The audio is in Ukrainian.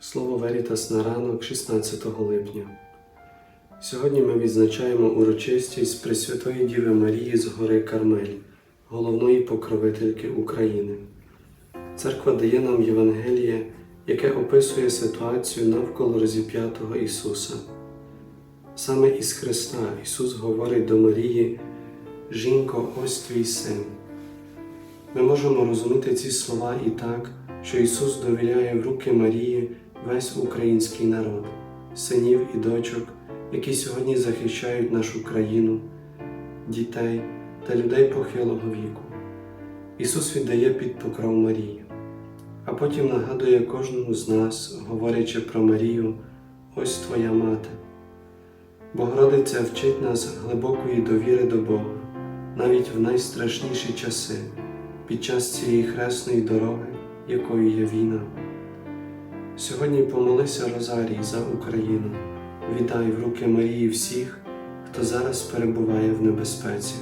Слово Верітас на ранок 16 липня. Сьогодні ми відзначаємо урочистість Пресвятої Діви Марії з гори Кармель, головної покровительки України. Церква дає нам Євангеліє, яке описує ситуацію навколо розіп'ятого Ісуса. Саме із Христа Ісус говорить до Марії: Жінко, ось твій син. Ми можемо розуміти ці слова і так, що Ісус довіряє в руки Марії весь український народ, синів і дочок, які сьогодні захищають нашу країну, дітей та людей похилого віку. Ісус віддає під покров Марії, а потім нагадує кожному з нас, говорячи про Марію, ось Твоя мати. Богородиця вчить нас глибокої довіри до Бога, навіть в найстрашніші часи, під час цієї хресної дороги, якою є війна. Сьогодні помолися Розарій за Україну, віддай в руки Марії всіх, хто зараз перебуває в небезпеці.